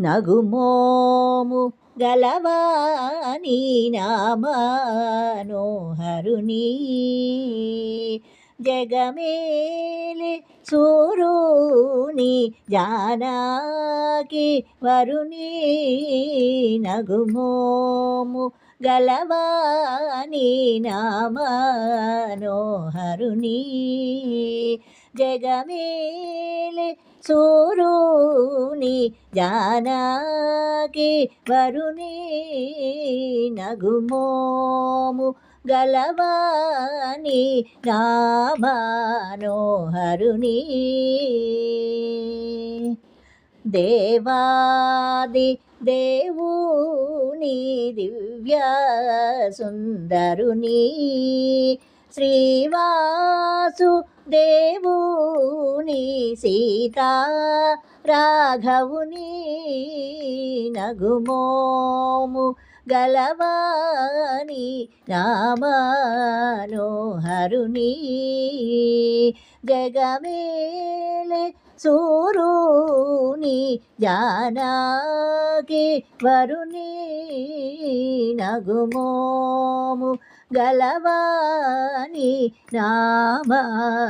నగుమోము గలవాని నామనోహరుని జగమేలే సూరుని జానాకి వరుని నగుమోము గలవాని నామనోహరుని జగమేలి సూరుని జానాకి వరుని నగుమోము గలవాని నామనోహరుని దేవాది దేవుని దివ్య సుందరుని శ్రీవాసు దేవుని సీతా రాఘవుని నగుమోము. గలవాని నామనోహరుని జగమేలే సూరుని జానకి వరుని నగుమోము. గలవాని నామనోహరుని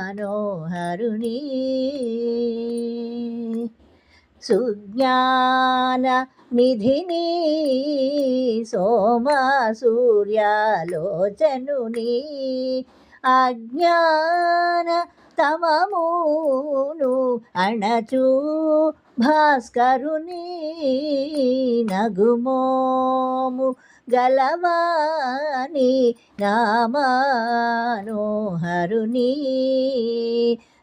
సుజ్ఞాన నిధిని సోమ సూర్యాలోచనుని అజ్ఞాన తమమును అణచు భాస్కరుని నగుమోము గలవాని నామనోహరుని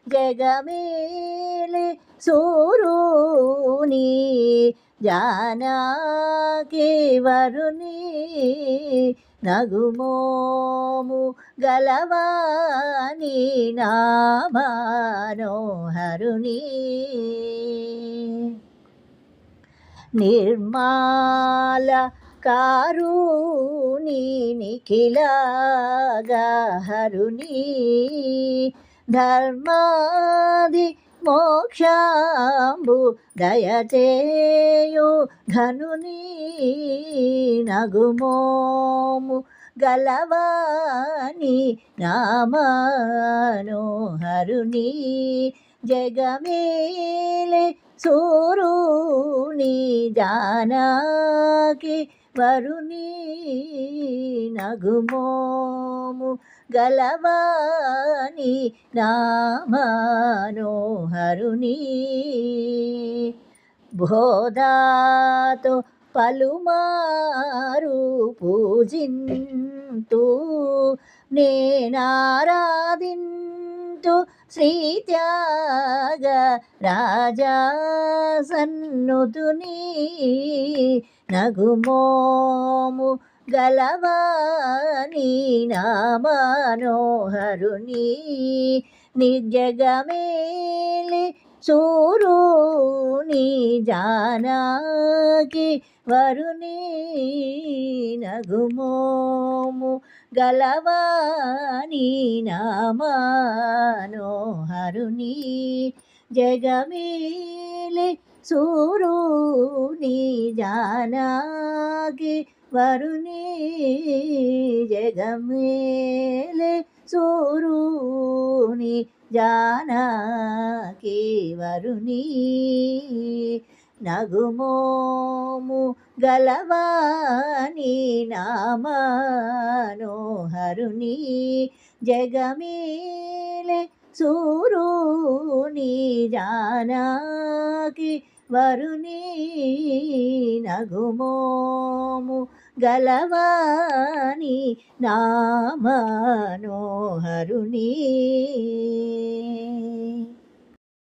జగమేలి సూరుని జానకి వరుని నగుమోము గలవాని నామనోహరుని నిర్మాల కారుని నిఖిలగహరుని ధర్మాది మోక్షాంబు దయచేయు ధనుని నగుమోము గలవాణి నామనోహరుని జగమేలే సూరుని జానాకి వరుని నగుమోము గలవాని నామానోహరుని బోధాతో పలుమారు పూజింతు నేనారాధింతు శ్రీత్యాగ రాజా సన్నుతుని నగుమోము గలవాని నామనోహరుని. నిజగమేలి సూరుని జానాకి వరుని నగుమోము గలవాని నామనోహరుని జగమేలి సూరుని జానాకి వరుణి జగమేలే సూరు వరుణి జానకి వరుణి. నగుమోము గలవాణి నామనోహరుని. జగమేలే సూరుని జానకి వరుణి. నగుమోము గలవాణి నామనోహరుణీ